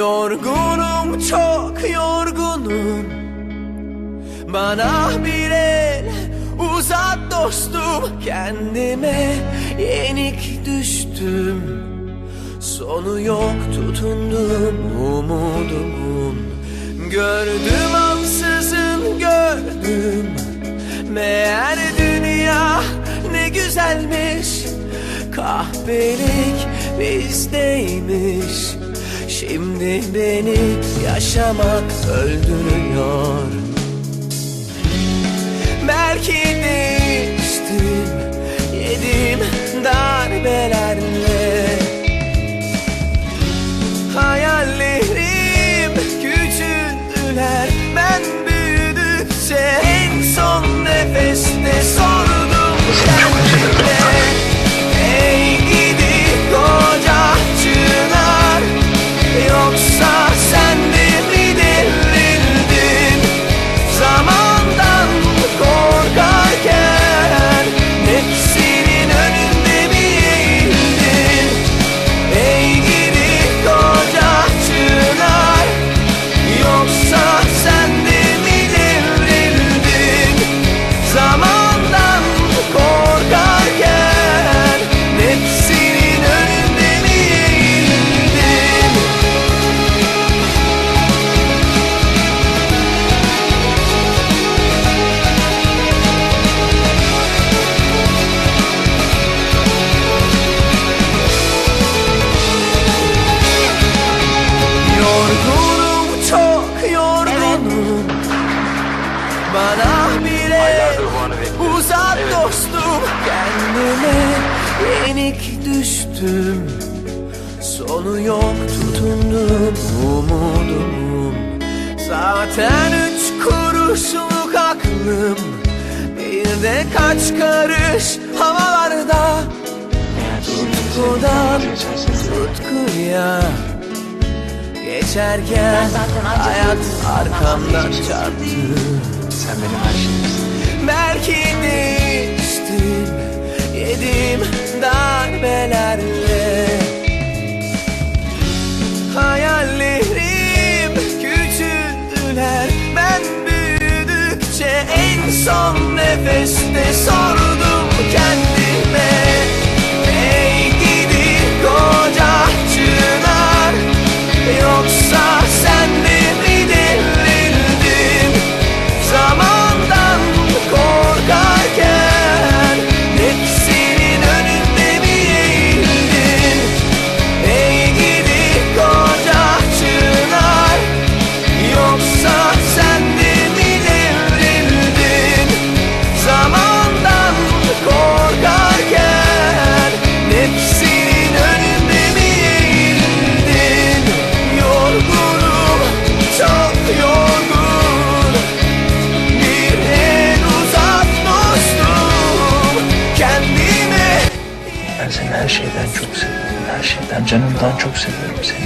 Yorgunum çok yorgunum. Bana bir el uzat dostum. Kendime yenik düştüm. Sonu yok tutundum umudumun Gördüm ansızın gördüm. Meğer dünya ne güzelmiş. Kahvelik bizdeymiş Şimdi beni yaşamak öldürüyor. Belki değiştim Bana bir el uzat dostum. Kendime yenik düştüm. Sonu yok tutundum. Umudumun Zaten üç kuruşluk aklım. Bir de kaç karış havalarda Tutkudan tutkuya Geçerken hayat arkamdan çarptı Sen benim her şeyimsin. Belki değiştim Yedim darbelerle Hayallerim küçüldüler Ben büyüdükçe en son nefeste sordum kendime şeyden, canımdan çok seviyorum seni.